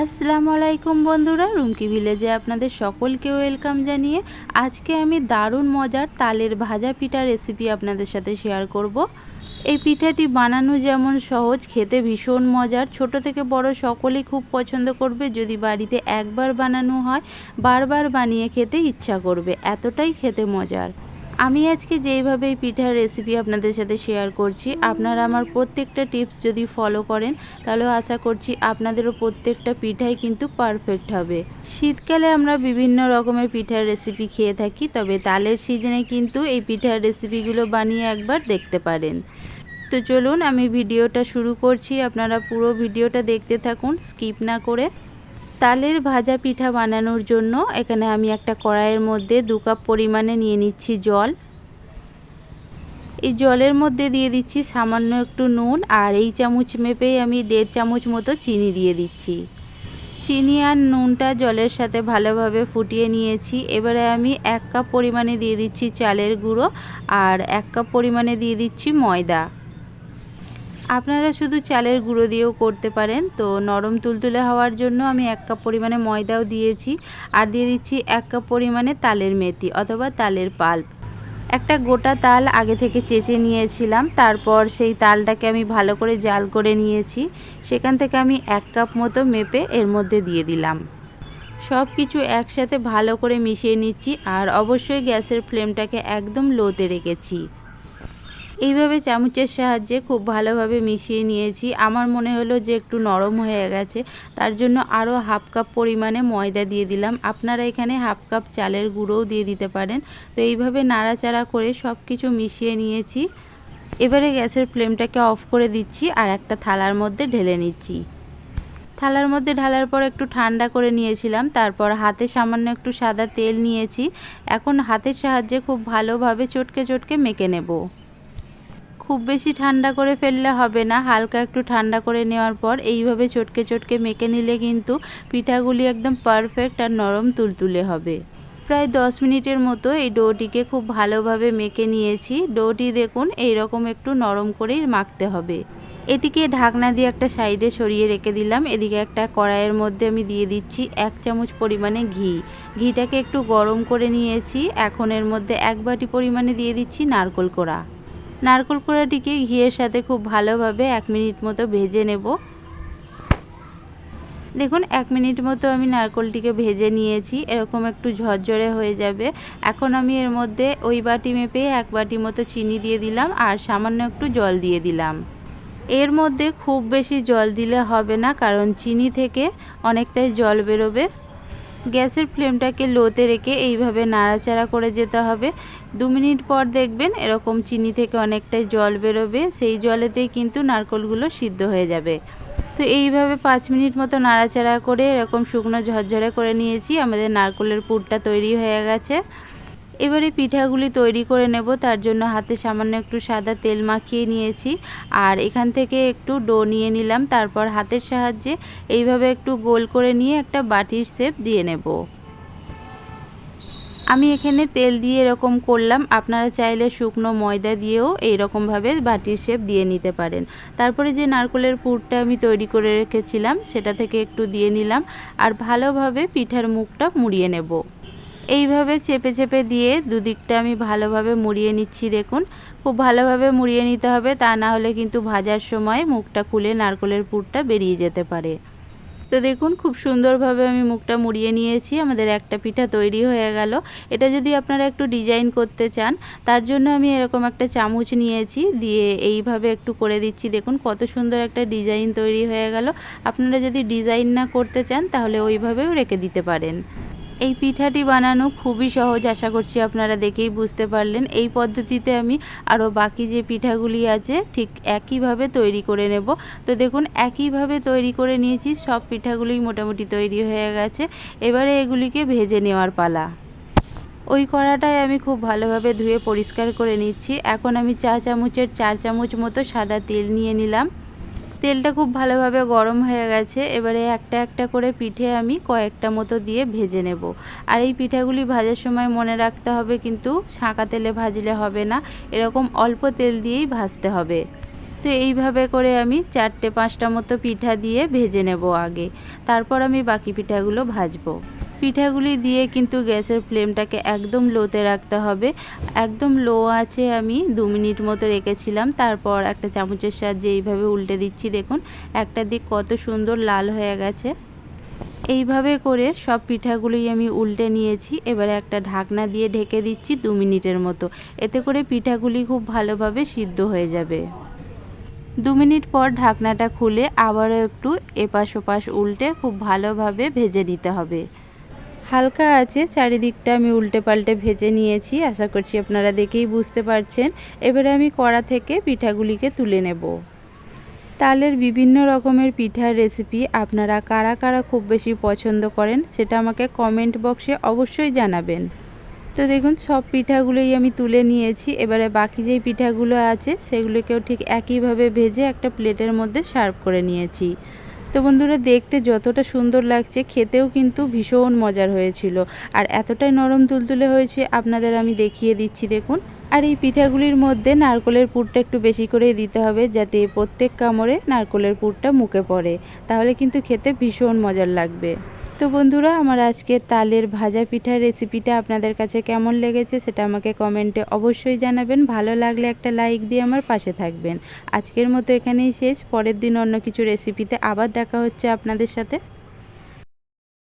আসসালামু আলাইকুম বন্ধুরা, রুমকি ভিলেজে আপনাদের সকলকে ওয়েলকাম জানিয়ে আজকে আমি দারুণ মজার তালের ভাজা পিঠা রেসিপি আপনাদের সাথে শেয়ার করব। এই পিঠাটি বানানো যেমন সহজ, খেতে ভীষণ মজার। ছোট থেকে বড় সকলেই খুব পছন্দ করবে, যদি বাড়িতে একবার বানানো হয়, বারবার বানিয়ে খেতে ইচ্ছা করবে। এতটাই খেতে মজার। আমি আজকে যেইভাবে এই পিঠার রেসিপি আপনাদের সাথে শেয়ার করছি, আপনারা আমার প্রত্যেকটা টিপস যদি ফলো করেন, তাহলে আশা করছি আপনাদেরও প্রত্যেকটা পিঠাই কিন্তু পারফেক্ট হবে। শীতকালে আমরা বিভিন্ন রকমের পিঠার রেসিপি খেয়ে থাকি, তবে তালের সিজনে কিন্তু এই পিঠার রেসিপিগুলো বানিয়ে একবার দেখতে পারেন। তো চলুন আমি ভিডিওটা শুরু করছি, আপনারা পুরো ভিডিওটা দেখতে থাকুন স্কিপ না করে। তালের ভাজা পিঠা বানানোর জন্য এখানে আমি একটা কড়াইয়ের মধ্যে দু কাপ পরিমাণে নিয়ে নিচ্ছি জল। এই জলের মধ্যে দিয়ে দিচ্ছি সামান্য একটু নুন আর এই চামচ মেপেই আমি দেড় চামচ মতো চিনি দিয়ে দিচ্ছি। চিনি আর নুনটা জলের সাথে ভালোভাবে ফুটিয়ে নিয়েছি। এবারে আমি এক কাপ পরিমাণে দিয়ে দিচ্ছি চালের গুঁড়ো আর এক কাপ পরিমাণে দিয়ে দিচ্ছি ময়দা। আপনারা শুধু চালের গুঁড়ো দিয়েও করতে পারেন। তো নরম তুলতুলে হওয়ার জন্য আমি এক কাপ পরিমাণে ময়দাও দিয়েছি আর দিয়ে দিচ্ছি এক কাপ পরিমাণে তালের মেথি অথবা তালের পাল্প। একটা গোটা তাল আগে থেকে চেঁচে নিয়েছিলাম, তারপর সেই তালটাকে আমি ভালো করে জাল করে নিয়েছি। সেখান থেকে আমি এক কাপ মতো মেপে এর মধ্যে দিয়ে দিলাম। সব কিছু একসাথে ভালো করে মিশিয়ে নিচ্ছি আর অবশ্যই গ্যাসের ফ্লেমটাকে একদম লোতে রেখেছি। এইভাবে চামচের সাহায্যে খুব ভালোভাবে মিশিয়ে নিয়েছি। আমার মনে হলো যে একটু নরম হয়ে গেছে, তার জন্য আরও হাফ কাপ পরিমাণে ময়দা দিয়ে দিলাম। আপনারা এখানে হাফ কাপ চালের গুঁড়োও দিয়ে দিতে পারেন। তো এইভাবে নাড়াচাড়া করে সব কিছু মিশিয়ে নিয়েছি। এবারে গ্যাসের ফ্লেমটাকে অফ করে দিচ্ছি আর একটা থালার মধ্যে ঢেলে নিচ্ছি। থালার মধ্যে ঢালার পর একটু ঠান্ডা করে নিয়েছিলাম, তারপর হাতে সামান্য একটু সাদা তেল নিয়েছি। এখন হাতের সাহায্যে খুব ভালোভাবে চটকে চটকে মেখে নেব। খুব বেশি ঠান্ডা করে ফেললে হবে না। হালকা একটু ঠান্ডা করে নেওয়ার পর এইভাবে চটকে চটকে মেখে নিলে কিন্তু পিঠাগুলি একদম পারফেক্ট আর নরম তুলতুলে হবে। প্রায় দশ মিনিটের মতো এই ডোটিকে খুব ভালোভাবে মেখে নিয়েছি। ডোটি দেখুন এই রকম একটু নরম করেই মাখতে হবে। এটিকে ঢাকনা দিয়ে একটা সাইডে সরিয়ে রেখে দিলাম। এদিকে একটা কড়াইয়ের মধ্যে আমি দিয়ে দিচ্ছি এক চামচ পরিমাণে ঘি। ঘিটাকে একটু গরম করে নিয়েছি। এখন এর মধ্যে এক বাটি পরিমাণে দিয়ে দিচ্ছি নারকোল কোড়া। নারকোল কোড়াটিকে ঘিয়ের সাথে খুব ভালোভাবে এক মিনিট মতো ভেজে নেব। দেখুন, এক মিনিট মতো আমি নারকোলটিকে ভেজে নিয়েছি। এরকম একটু ঝরঝরে হয়ে যাবে। এখন আমি এর মধ্যে ওই বাটি মেপে এক বাটি মতো চিনি দিয়ে দিলাম আর সামান্য একটু জল দিয়ে দিলাম। এর মধ্যে খুব বেশি জল দিলে হবে না, কারণ চিনি থেকে অনেকটাই জল বেরোবে। গ্যাসের ফ্লেমটাকে লোতে রেখে এইভাবে নাড়াচাড়া করে যেতে হবে। দু মিনিট পর দেখবেন এরকম চিনি থেকে অনেকটাই জল বেরোবে, সেই জলেতেই কিন্তু নারকলগুলো সিদ্ধ হয়ে যাবে। তো এইভাবে পাঁচ মিনিট মতো নাড়াচাড়া করে এরকম শুকনো ঝরঝরে করে নিয়েছি, আমাদের নারকলের পুরটা তৈরি হয়ে গেছে। এবারে পিঠাগুলি তৈরি করে নেব, তার জন্য হাতে সামান্য একটু সাদা তেল মাখিয়ে নিয়েছি। আর এখান থেকে একটু ডো নিয়ে নিলাম, তারপর হাতের সাহায্যে এইভাবে একটু গোল করে নিয়ে একটা বাটির শেপ দিয়ে নেব। আমি এখানে তেল দিয়ে এরকম করলাম, আপনারা চাইলে শুকনো ময়দা দিয়েও এইরকমভাবে বাটির শেপ দিয়ে নিতে পারেন। তারপরে যে নারকলের পুরটা আমি তৈরি করে রেখেছিলাম, সেটা থেকে একটু দিয়ে নিলাম, আর ভালোভাবে পিঠার মুখটা মুড়িয়ে নেব। এইভাবে চেপে চেপে দিয়ে দুদিকটা আমি ভালোভাবে মুড়িয়ে নিচ্ছি, দেখুন। খুব ভালোভাবে মুড়িয়ে নিতে হবে, তা না হলে কিন্তু ভাজার সময় মুখটা খুলে নারকলের পুরটা বেরিয়ে যেতে পারে। তো দেখুন, খুব সুন্দরভাবে আমি মুখটা মুড়িয়ে নিয়েছি, আমাদের একটা পিঠা তৈরি হয়ে গেল। এটা যদি আপনারা একটু ডিজাইন করতে চান, তার জন্য আমি এরকম একটা চামচ নিয়েছি, দিয়ে এইভাবে একটু করে দিচ্ছি। দেখুন, কত সুন্দর একটা ডিজাইন তৈরি হয়ে গেল। আপনারা যদি ডিজাইন না করতে চান, তাহলে ওইভাবেও রেখে দিতে পারেন। এই পিঠাটি বানানো খুবই সহজ, আশা করছি আপনারা দেখেই বুঝতে পারলেন। এই পদ্ধতিতে আমি আরও বাকি যে পিঠাগুলি আছে, ঠিক একইভাবে তৈরি করে নেব। তো দেখুন, একইভাবে তৈরি করে নিয়েছি, সব পিঠাগুলি মোটামুটি তৈরি হয়ে গেছে। এবারে এগুলিকে ভেজে নেওয়ার পালা। ওই কড়াটায় আমি খুব ভালোভাবে ধুয়ে পরিষ্কার করে নিচ্ছি। এখন আমি চা চামচের চার চামচ মতো সাদা তেল নিয়ে নিলাম। তেলটা খুব ভালোভাবে গরম হয়ে গেছে। এবারে একটা একটা করে পিঠে আমি কয়েকটা মতো দিয়ে ভেজে নেব। আর এই পিঠাগুলি ভাজার সময় মনে রাখতে হবে কিন্তু ছাঁকা তেলে ভাজলে হবে না, এরকম অল্প তেল দিয়েই ভাজতে হবে। তো এইভাবে করে আমি চারটে পাঁচটা মতো পিঠা দিয়ে ভেজে নেব আগে। তারপর আমি বাকি পিঠাগুলো ভাজবো। পিঠাগুলি দিয়ে কিন্তু গ্যাসের ফ্লেমটাকে একদম লোতে রাখতে হবে। একদম লো আছে আমি দু মিনিট মতো রেখেছিলাম। তারপর একটা চামচের সাহায্যে এইভাবে উল্টে দিচ্ছি, দেখুন। একটা দিক কত সুন্দর লাল হয়ে গেছে। এইভাবে করে সব পিঠাগুলোই আমি উল্টে নিয়েছি। এবারে একটা ঢাকনা দিয়ে ঢেকে দিচ্ছি দু মিনিটের মতো। এতে করে পিঠাগুলি খুব ভালোভাবে সিদ্ধ হয়ে যাবে। দু মিনিট পর ঢাকনাটা খুলে আবারও একটু এপাশ ওপাশ উল্টে খুব ভালোভাবে ভেজে নিতে হবে। হালকা আছে, চারিদিকটা আমি উল্টে পাল্টে ভেজে নিয়েছি, আশা করছি আপনারা দেখেই বুঝতে পারছেন। এবারে আমি কড়া থেকে পিঠাগুলিকে তুলে নেব। তালের বিভিন্ন রকমের পিঠার রেসিপি আপনারা কারা কারা খুব বেশি পছন্দ করেন সেটা আমাকে কমেন্ট বক্সে অবশ্যই জানাবেন। তো দেখুন, সব পিঠাগুলোই আমি তুলে নিয়েছি। এবারে বাকি যেই পিঠাগুলো আছে, সেগুলোকেও ঠিক একইভাবে ভেজে একটা প্লেটের মধ্যে সার্ভ করে নিয়েছি। তো বন্ধুরা, দেখতে যতটা সুন্দর লাগছে, খেতেও কিন্তু ভীষণ মজার হয়েছিল। আর এতটাই নরম তুলতুলে হয়েছে, আপনাদের আমি দেখিয়ে দিচ্ছি, দেখুন। আর এই পিঠাগুলির মধ্যে নারকলের পুরটা একটু বেশি করে দিতে হবে, যাতে প্রত্যেক কামড়ে নারকলের পুরটা মুখে পড়ে। তাহলে কিন্তু খেতে ভীষণ মজার লাগবে। তো বন্ধুরা, আমার আজকে তালের ভাজা পিঠার রেসিপিটা আপনাদের কাছে কেমন লেগেছে সেটা আমাকে কমেন্টে অবশ্যই জানাবেন। ভালো লাগলে একটা লাইক দিয়ে আমার পাশে থাকবেন। আজকের মতো এখানেই শেষ। পরের দিন অন্য কিছু রেসিপিতে আবার দেখা হচ্ছে আপনাদের সাথে।